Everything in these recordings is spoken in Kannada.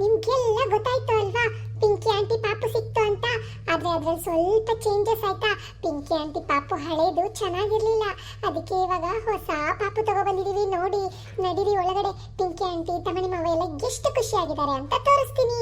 ನಿಮ್ಗೆಲ್ಲ ಗೊತ್ತಾಯ್ತು ಅಲ್ವಾ? ಪಿಂಕಿ ಆಂಟಿ ಪಾಪು ಸಿಕ್ತು ಅಂತ. ಆದ್ರೆ ಅದ್ರಲ್ಲಿ ಸ್ವಲ್ಪ ಚೇಂಜಸ್ ಆಯ್ತಾ? ಪಿಂಕಿ ಆಂಟಿ ಪಾಪು ಹಳೇದು ಚೆನ್ನಾಗಿರ್ಲಿಲ್ಲ. ಅದಕ್ಕೆ ಇವಾಗ ಹೊಸ ಪಾಪು ತಗೊಬಂದಿದೀವಿ ನೋಡಿ. ನಡೀರಿ ಒಳಗಡೆ. ಪಿಂಕಿ ಆಂಟಿ ತಮಣಿ ಮಾವ ಎಲ್ಲ ಎಷ್ಟು ಖುಷಿಯಾಗಿದ್ದಾರೆ ಅಂತ ತೋರಿಸ್ತೀನಿ.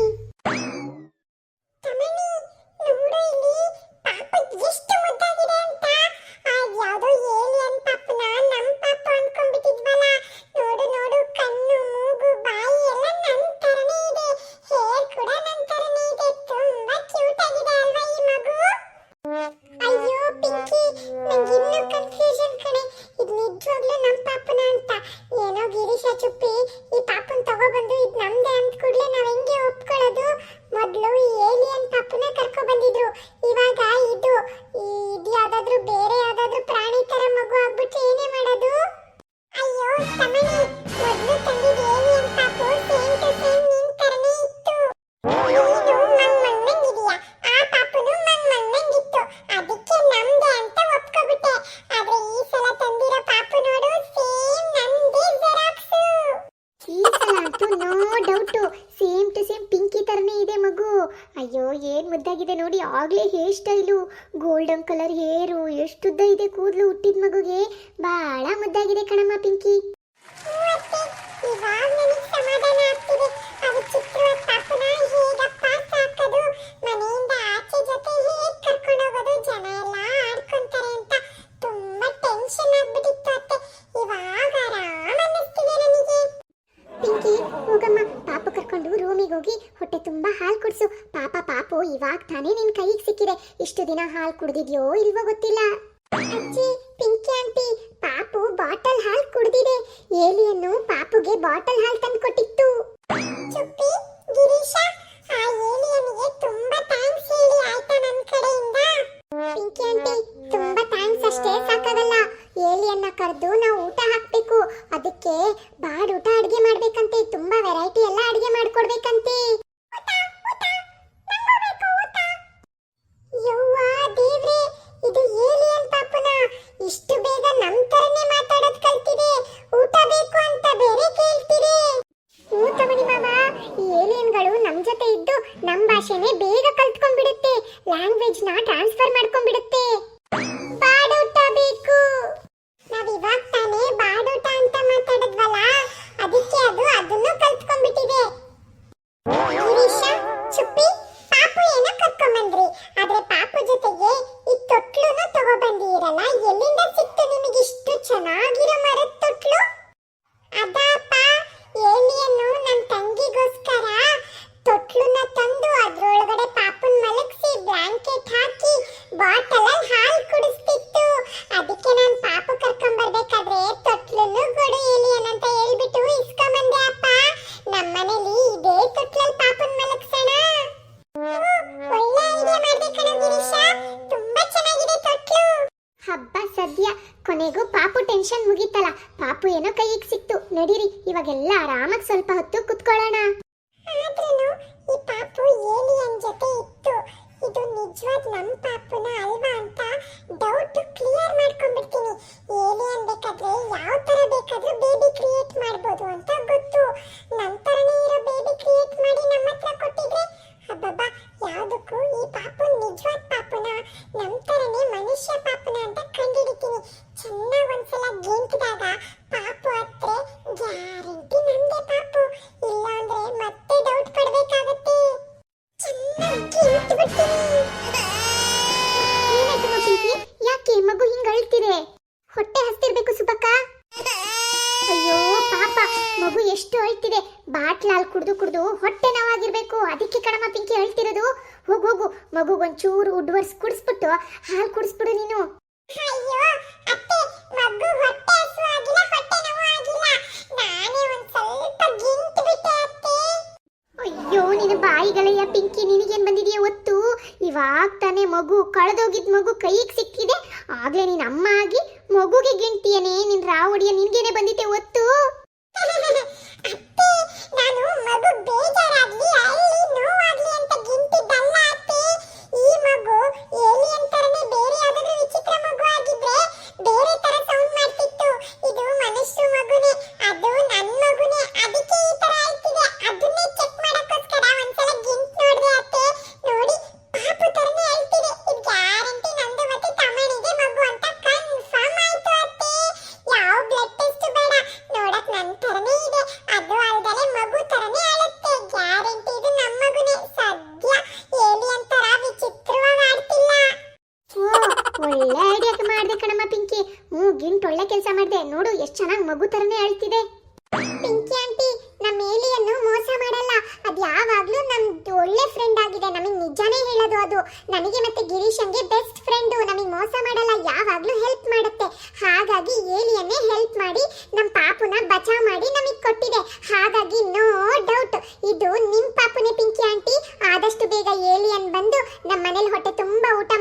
ಸೇಮ್ ಟು ಸೇಮ್ ಪಿಂಕಿ ತರನೇ ಇದೆ ಮಗು. ಅಯ್ಯೋ, ಏನ್ ಮುದ್ದಾಗಿದೆ ನೋಡಿ, ಆಗ್ಲೇ hair style. Golden colour hair ಎಷ್ಟುದ್ದ ಇದೆ ಕೂದಲು ಹುಟ್ಟಿದ ಮಗುಗೆ. ಬಹಳ ಮುದ್ದಾಗಿದೆ ಕಣಮ್ಮ ಪಿಂಕಿ ಇವಾಗ ನನಗೆ ಸಮಾಧಾನ ಆಗ್ತಿದೆ ಅದು ಚಿಕ್ಕವಾದ ಪಾಪನ ಹೇಗಪ್ಪ ಸಾಕೋದು ಮನೆಯಿಂದ ಆಚೆ ಜೊತೆ ಹೇಗ್ ಕರ್ಕೊಂಡು ಹೋಗೋದು ಜನ ಎಲ್ಲ ಆಡ್ಕೊಂತಾರೆ ಅಂತ ತುಂಬಾ ಟೆನ್ಷನ್ ಆಗ್ಬಿಟ್ಟಿತ್ತು ಅತ್ತೆ ಇವಾಗ ಆರಾಮ್ ಅನ್ನಿಸ್ತಿದೆ ನನಗೆ ಪಿಂಕಿ ಹೋಗಮ್ಮ ಪಾಪು ಕರ್ಕೊಂಡು ರೂಮಿಗೆ ಹೋಗಿ ಹೊಟ್ಟೆ ತುಂಬಾ ಹಾಲು ಕುಡಿಸು. ಪಾಪ, ಪಾಪು, ಇವಾಗ ತಾನೇ ನಿನ್ ಕೈಗೆ ಸಿಕ್ಕಿದೆ. ಇಷ್ಟು ದಿನ ಹಾಲು ಕುಡ್ದಿದ್ಯೋ ಇಲ್ವೋ ಗೊತ್ತಿಲ್ಲ. ಅಜ್ಜಿ, ಪಿಂಕಿ ಆಂಟಿ, ಪಾಪು ಬಾಟಲ್ ಹಾಲು ಕುಡ್ದಿದೆ. ಏಲಿಯನ್ನು ಪಾಪುಗೆ ಬಾಟಲ್ ಹಾಲು ತಂದು ಕೊಟ್ಟಿತ್ತು ಚುಪ್ಪಿ, ಗಿರೀಶ ಆ ಏಲಿಯನ್ಗೆ ತುಂಬಾ ಥ್ಯಾಂಕ್ಸ್ ಹೇಳಿ ಆಯ್ತಾ ನನ್ನ ಕಡೆಯಿಂದ ಪಿಂಕಿ ಆಂಟಿ ತುಂಬಾ ಥ್ಯಾಂಕ್ಸ್ ಅಷ್ಟೇ ಸಾಕಾಗಲ್ಲ ಏಲಿಯನ್ನ ಕರೆದು ನಾವು ಊಟ ಹಾಕ್ಬೇಕು ಅದಕ್ಕೆ ಬಾಡ್ ಊಟ ಅಡಿಗೆ ಮಾಡ್ಬೇಕಂತೆ ತುಂಬಾ ವೆರೈಟಿ ಎಲ್ಲ ಅಡಿಗೆ ಮಾಡ್ಕೊಡ್ಬೇಕಂತೆ ಯವ್ವ ದೇವ್ರೆ ಇದು ಏಲಿಯನ್ ಪಾಪನ ಇಷ್ಟು ಬೇಗ ನಮ್ ತರನೇ ಮಾತಾಡೋದ್ ಕಲ್ತಿದೆ ಊಟ ಬೇಕು ಅಂತ ಬೇರೆ ಕೇಳ್ತಿದೆ ಹ್ಞೂ ತಮಣಿ ಮಾಮ ಈ ಏಲಿಯನ್ಗಳು ನಮ್ ಜೊತೆ ಇದ್ದು ನಮ್ ಭಾಷೆನೇ ಬೇಗ ಕಲ್ತ್ಕೊಂಡ್ಬಿಡುತ್ತೆ. ಲ್ಯಾಂಗ್ವೇಜ್ನ ಟ್ರಾನ್ಸ್ಫರ್ ಮಾಡ್ಕೊಂಡ್ಬಿಡುತ್ತೆ. ಬಾಡೋಟ ಬೇಕು. ನಾವ್ ಇವಾಗ ತಾನೇ ಬಾಡೋಟ ಅಂತ ಮಾತಾಡಿದ್ವಲ್ಲ? ಅದಕ್ಕೆ ಅದು ಅದನ್ನು ಕಲ್ತ್ಕೊಂಡ್ಬಿಟ್ಟಿದೆ. ಗಿರೀಶ ಸದ್ಯ ಕೊನೆಗೂ ಪಾಪು ಟೆನ್ಷನ್ ಮುಗೀತಲ್ಲ. ಪಾಪು ಏನೋ ಕೈಗೆ ಸಿಕ್ತು. ನಡೀರಿ, ಇವಾಗೆಲ್ಲ ಆರಾಮಾಗಿ ಸ್ವಲ್ಪ ಹೊತ್ತು ಕುತ್ಕೊಳ್ಳೋಣ. ಆದ್ರೂ ಈ ಪಾಪು ಏಲಿಯನ್ ಜೊತೆ ಇತ್ತು. ಇದು ನಿಜವಾದ ನಮ್ಮ ಪಾಪುನ ಅಲ್ವಾ ಅಂತ ಡೌಟ್ ಕ್ಲಿಯರ್ ಮಾಡ್ಕೊಂಡ್ಬಿಡ್ತೀನಿ. ಏಲಿಯನ್ ಬೇಕಾದ್ರೆ ಯಾವ ತರ ಬೇಕಾದ್ರೂ ಬೇಬಿ ಕ್ರಿಯೇಟ್ ಮಾಡ್ಬೋದು ಅಂತ ಗೊತ್ತು. ನಂತರನೇ ಇರೋ ಬೇಬಿ ಕ್ರಿಯೇಟ್ ಮಾಡಿ ನಮ್ಮ ಹತ್ರ ಕೊಟ್ಟಿದ್ರೆ, ಅಬ್ಬಬ್ಬಾ, ಯಾವುದಕ್ಕೂ ಈ ಪಾಪು ನಿಜವಾದ ಬಾಟ್ಲ್ ಹಾಲು ಕುಡ್ದು ಕುಡ್ದು ಹೊಟ್ಟೆ ನೋವಾಗಿರ್ಬೇಕು. ಅದಕ್ಕೆ ಕಣಮ್ಮ ಪಿಂಕಿ ಹೇಳ್ತಿರೋದು ಹೋಗು ಹೋಗು. ಮಗುಗೊಂಚೂರು ಉಡ್ವರ್ಸ್ ಕುಡಿಸ್ಬಿಟ್ಟು ಹಾಲು ಕುಡಿಸ್ಬಿಡು ನೀನು. ಅಯ್ಯೋ ನಿನ್ನ ಬಾಯಿಗಳಯ್ಯ ಪಿಂಕಿ ನಿನಗೇನ್ ಬಂದಿದೆಯಾ ಒತ್ತು? ಇವಾಗ ತಾನೆ ಮಗು ಕಳೆದೋಗಿದ್ ಮಗು ಕೈಗೆ ಸಿಕ್ಕಿದೆ ಆಗ್ಲೇ ನೀನ್ ಅಮ್ಮ ಆಗಿ ಮಗುಗೆ ಗಿಂಟಿಯನೇ ನಿನ್ ರಾವಡಿಯ ನಿನ್ಗೇನೆ ಬಂದಿದೆ ಒತ್ತು. ಮಗು ಬೇಜಾರಾಗ್ಲಿ ಅಲ್ಲಿ ನೋವಾಗ್ಲಿ ಅಂತ ಗಿಂಟಿದ್ದಲ್ಲ ಒಳ್ಳೆ ಐಡಿಯಾ ಮಾಡಿದೆ ಕಣಮ್ಮ ಪಿಂಕಿ. ಹ್ಞೂ, ಗಿಂಟ್ ಒಳ್ಳೆ ಕೆಲಸ ಮಾಡ್ದೆ. ನೋಡು, ಎಷ್ಟು ಚೆನ್ನಾಗಿ ಮಗು ತರನೇ ಅಳ್ತಿದೆ. ಪಿಂಕಿ ಆಂಟಿ ನಮ್ಮ ಏಲಿಯನ್ನು ಮೋಸ ಮಾಡಲ್ಲ. ಅದು ಯಾವಾಗ್ಲೂ ನಮ್ದು ಒಳ್ಳೆ ಫ್ರೆಂಡ್ ಆಗಿದೆ. ನಮಗೆ ನಿಜಾನೇ ಹೇಳೋದು ಅದು. ನನಗೆ ಮತ್ತೆ ಗಿರೀಶನ್ಗೆ ಬೆಸ್ಟ್ ಫ್ರೆಂಡು ನಮಗೆ ಮೋಸ ಮಾಡಲ್ಲ. ಯಾವಾಗ್ಲೂ ಹೆಲ್ಪ್ ಮಾಡುತ್ತೆ. ಹಾಗಾಗಿ ಏಲಿಯನ್ನೇ ಹೆಲ್ಪ್ ಮಾಡಿ ನಮ್ಮ ಪಾಪುನ ಬಚಾವ್ ಮಾಡಿ ನಮಗೆ ಕೊಟ್ಟಿದೆ. ಹಾಗಾಗಿ ನೋ ಡೌಟ್ ಇದು ನಿಮ್ಮ ಪಾಪುನೇ ಪಿಂಕಿ ಆಂಟಿ. ಆದಷ್ಟು ಬೇಗ ಏಲಿಯನ್ ಬಂದು ನಮ್ಮ ಮನೇಲಿ ಹೊಟ್ಟೆ ತುಂಬಾ ಊಟ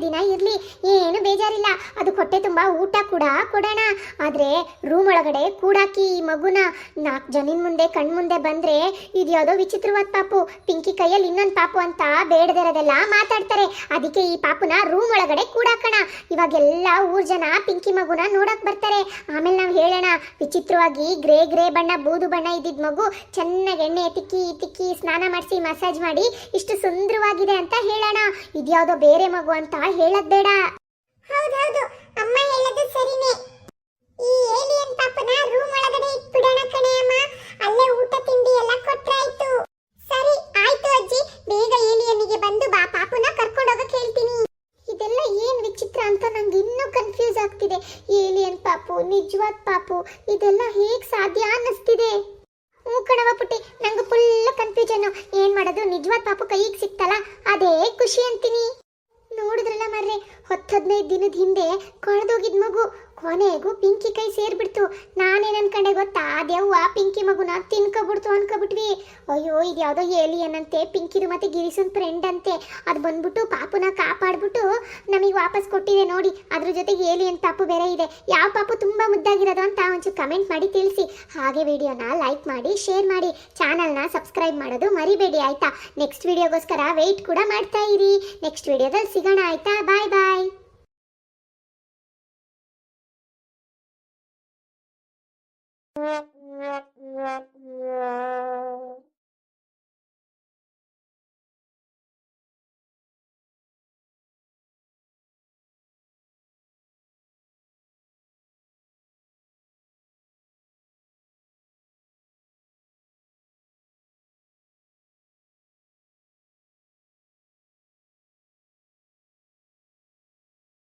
ದಿನ ಇರಲಿ, ಏನು ಬೇಜಾರಿಲ್ಲ. ಅದು ಹೊಟ್ಟೆ ತುಂಬಾ ಊಟ ಕೂಡ ಕೊಡೋಣ. ಆದ್ರೆ ರೂಮ್ ಒಳಗಡೆ ಕೂಡಾಕಿ ಈ ಮಗುನ ನಾಲ್ಕು ಜನಿನ ಮುಂದೆ, ಕಣ್ ಮುಂದೆ ಬಂದ್ರೆ ಇದ್ಯಾವುದೋ ವಿಚಿತ್ರವಾದ ಪಾಪು. ಪಿಂಕಿ ಕೈಯಲ್ಲಿ ಇನ್ನೊಂದು ಪಾಪು ಅಂತ ಬೇಡದಿರೋದೆಲ್ಲ ಮಾತಾಡ್ತಾರೆ. ಅದಕ್ಕೆ ಈ ಪಾಪುನ ರೂಮ್ ಒಳಗಡೆ ಕೂಡಾಕೋಣ. ಇವಾಗೆಲ್ಲ ಊರ್ ಜನ ಪಿಂಕಿ ಮಗುನ ನೋಡಕ್ ಬರ್ತಾರೆ. ಆಮೇಲೆ ನಾವು ಹೇಳೋಣ, ವಿಚಿತ್ರವಾಗಿ ಗ್ರೇ ಗ್ರೇ ಬಣ್ಣ, ಬೂದು ಬಣ್ಣ ಇದ್ದಿದ್ದ ಮಗು ಚೆನ್ನಾಗಿ ಎಣ್ಣೆ ತಿಕ್ಕಿ ತಿಕ್ಕಿ ಸ್ನಾನ ಮಾಡಿಸಿ, ಮಸಾಜ್ ಮಾಡಿ ಇಷ್ಟು ಸುಂದರವಾಗಿದೆ ಅಂತ ಹೇಳೋಣ. ಇದ್ಯಾವುದೋ ಬೇರೆ ಮಗು ಅಂತ ಹೇಳದ್ ಬೇಡ. ಹೌದೌದು ಅಮ್ಮ ಹೇಳೋದು ಸರಿನೇ. ಈ ಏಲಿಯನ್ ಪಾಪನ ರೂಮ್ ಒಳಗಡೆ ಇಟ್ಬಿಡೋಣ ಕಣೆ ಅಮ್ಮ. ಅಲ್ಲೇ ಊಟ ತಿಂಡಿ ಎಲ್ಲ ಕೊಟ್ರಾಯ್ತು. ಸರಿ, ಆಯ್ತು ಅಜ್ಜಿ. ಬೇಗ ಏಲಿಯನ್ನಿಗೆ ಬಂದು ಬಾ, ಪಾಪುನ ಕರ್ಕೊಂಡು ಹೋಗಕ್ ಹೇಳ್ತೀನಿ. ಇದೆಲ್ಲ ಏನ್ ವಿಚಿತ್ರ ಅಂತ ನಂಗೆ ಇನ್ನೂ ಕನ್ಫ್ಯೂಸ್ ಆಗ್ತಿದೆ. ಏಲಿಯನ್ ಪಾಪು, ನಿಜವಾದ ಪಾಪು, ಇದೆಲ್ಲ ಹೇಗ್ ಸಾಧ್ಯ ಅನ್ನಿಸ್ತಿದೆ. ಹ್ಞೂ ಕಣವ ಪುಟ್ಟಿ, ನಂಗೆ ಫುಲ್ ಕನ್ಫ್ಯೂಷನ್ ಏನ್ ಮಾಡೋದು? ನಿಜವಾದ ಪಾಪು ಕೈಗೆ ಸಿಕ್ತಲ್ಲ, ಅದೇ ಖುಷಿ ಅಂತೀನಿ. ನೋಡಿದ್ರಲ್ಲ ಮರ್ರೆ? ಹತ್ತು ಹದಿನೈದು ದಿನದ ಹಿಂದೆ ಕಳೆದೋಗಿದ್ ಮಗು. ಕೊನೆಗೂ ಪಿಂಕಿ ಕೈ ಸೇರ್ಬಿಡ್ತು. ನಾನೇನ್ ಅನ್ಕೊಂಡೆ ಗೊತ್ತಾ? ಅದ್ಯಾವ ಪಿಂಕಿ ಮಗುನ ತಿನ್ಕೊಬಿಡ್ತು ಅನ್ಕೊಬಿಟ್ವಿ. ಅಯ್ಯೋ, ಇದು ಯಾವುದೋ ಏಲಿಯನ್ ಅಂತೆ. ಪಿಂಕಿದು ಮತ್ತೆ ಗಿರಿಸನ್ ಫ್ರೆಂಡ್ ಅಂತೆ. ಅದು ಬಂದ್ಬಿಟ್ಟು ಪಾಪುನ ಕಾಪಾಡ್ಬಿಟ್ಟು ನಮಗೆ ವಾಪಸ್ ಕೊಟ್ಟಿದೆ ನೋಡಿ. ಅದ್ರ ಜೊತೆಗೆ ಏಲಿಯನ್ ಪಾಪು ಬೇರೆ ಇದೆ. ಯಾವ ಪಾಪು ತುಂಬಾ ಮುದ್ದಾಗಿರೋದು ಅಂತ ಒಂಚೂರು ಕಮೆಂಟ್ ಮಾಡಿ ತಿಳಿಸಿ. ಹಾಗೆ ವಿಡಿಯೋನ ಲೈಕ್ ಮಾಡಿ ಶೇರ್ ಮಾಡಿ. ಚಾನಲ್ನ ಸಬ್ಸ್ಕ್ರೈಬ್ ಮಾಡೋದು ಮರಿಬೇಡಿ, ಆಯ್ತಾ? ನೆಕ್ಸ್ಟ್ ವಿಡಿಯೋಗೋಸ್ಕರ ವೆಯ್ಟ್ ಕೂಡ ಮಾಡ್ತಾ ಇರಿ. ನೆಕ್ಸ್ಟ್ ವಿಡಿಯೋದಲ್ಲಿ ಸಿಗೋಣ, ಆಯ್ತಾ? ಬಾಯ್ ಬಾಯ್ Yeah.